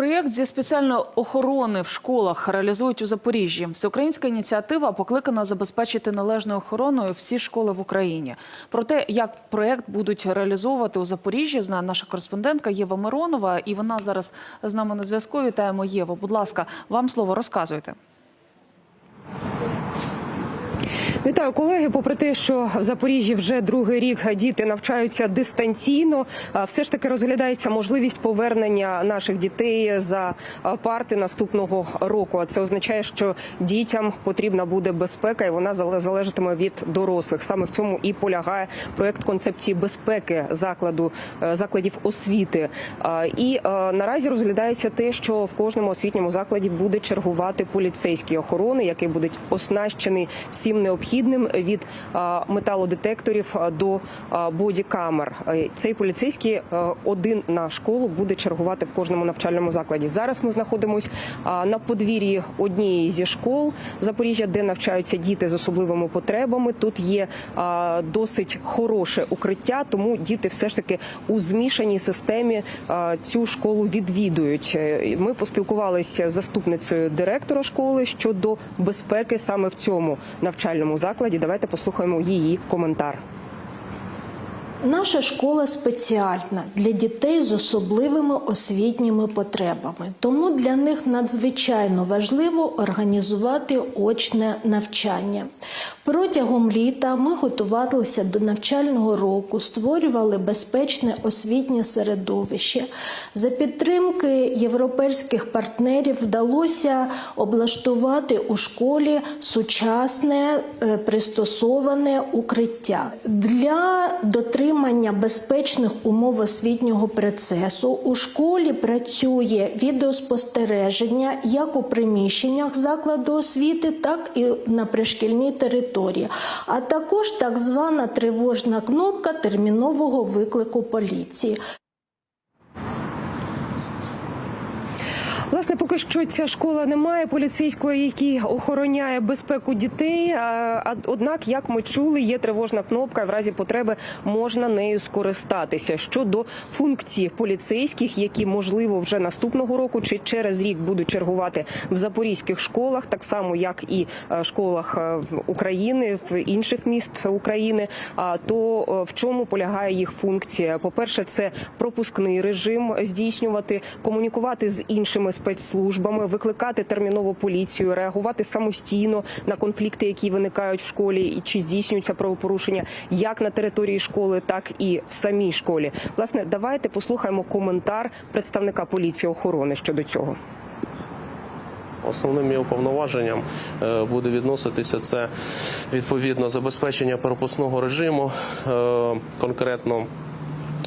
Проєкт зі спеціальної охорони в школах реалізують у Запоріжжі. Всеукраїнська ініціатива покликана забезпечити належною охороною всі школи в Україні. Про те, як проєкт будуть реалізовувати у Запоріжжі, знає наша кореспондентка Єва Миронова. І вона зараз з нами на зв'язку. Вітаємо Єву. Будь ласка, вам слово розказуйте. Вітаю колеги. Попри те, що в Запоріжжі вже другий рік діти навчаються дистанційно, все ж таки розглядається можливість повернення наших дітей за парти наступного року. А це означає, що дітям потрібна буде безпека, і вона зале- залежатиме від дорослих. Саме в цьому і полягає проект концепції безпеки закладу е, закладів освіти. І е, наразі розглядається те, що в кожному освітньому закладі буде чергувати поліцейські охорони, який буде оснащений всім необхідним від металодетекторів до бодікамер. Е, Цей поліцейський е, один на школу буде чергувати в кожному навчальному закладі. Зараз ми знаходимося на подвір'ї однієї зі школ Запоріжжя, де навчаються діти з особливими потребами. Тут є досить хороше укриття, тому діти все ж таки у змішаній системі цю школу відвідують. Е, Ми поспілкувалися з заступницею директора школи щодо безпеки саме в цьому навчальному закладі. Давайте послухаємо її коментар. Наша школа спеціальна для дітей з особливими освітніми потребами, тому для них надзвичайно важливо організувати очне навчання. Протягом літа ми готувалися до навчального року, створювали безпечне освітнє середовище. За підтримки європейських партнерів вдалося облаштувати у школі сучасне е, пристосоване укриття для дотримання безпечних умов освітнього процесу. У школі працює відеоспостереження як у приміщеннях закладу освіти, так і на пришкільній території, а також так звана тривожна кнопка термінового виклику поліції. Власне, поки що ця школа не має поліцейського, який охороняє безпеку дітей. Однак, як ми чули, є тривожна кнопка. В разі потреби можна нею скористатися. Щодо функції поліцейських, які можливо вже наступного року чи через рік будуть чергувати в запорізьких школах, так само як і е, школах е, України в інших міст України. То е, в чому полягає їх функція? По перше, це пропускний режим здійснювати, комунікувати з іншими спецслужбами, викликати терміново поліцію, реагувати самостійно на конфлікти, які виникають в школі, і чи здійснюються правопорушення як на території школи, так і в самій школі. Власне, давайте послухаємо коментар представника поліції охорони щодо цього. Основним його повноваженням е, буде відноситися це відповідно забезпечення пропускного режиму, е, конкретно.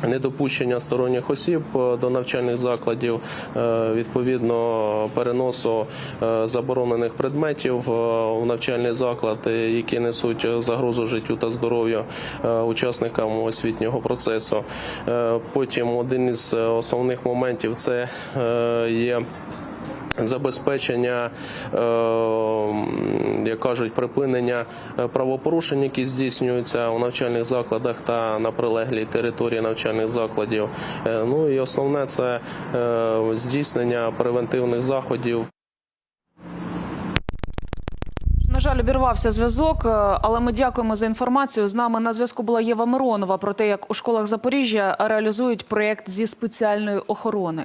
Недопущення сторонніх осіб е, до навчальних закладів, е, відповідно переносу е, заборонених предметів в навчальний заклад, які несуть загрозу життю та здоров'ю учасникам освітнього процесу. Потім один із основних моментів це є забезпечення, е, як кажуть, припинення е, правопорушень, які здійснюються у навчальних закладах та на прилеглій території навчальних закладів. Е, Ну і основне це здійснення превентивних заходів. На жаль, обірвався зв'язок, але ми дякуємо за інформацію. З нами на зв'язку була Єва Миронова про те, як у школах Запоріжжя реалізують проєкт зі спеціальної охорони.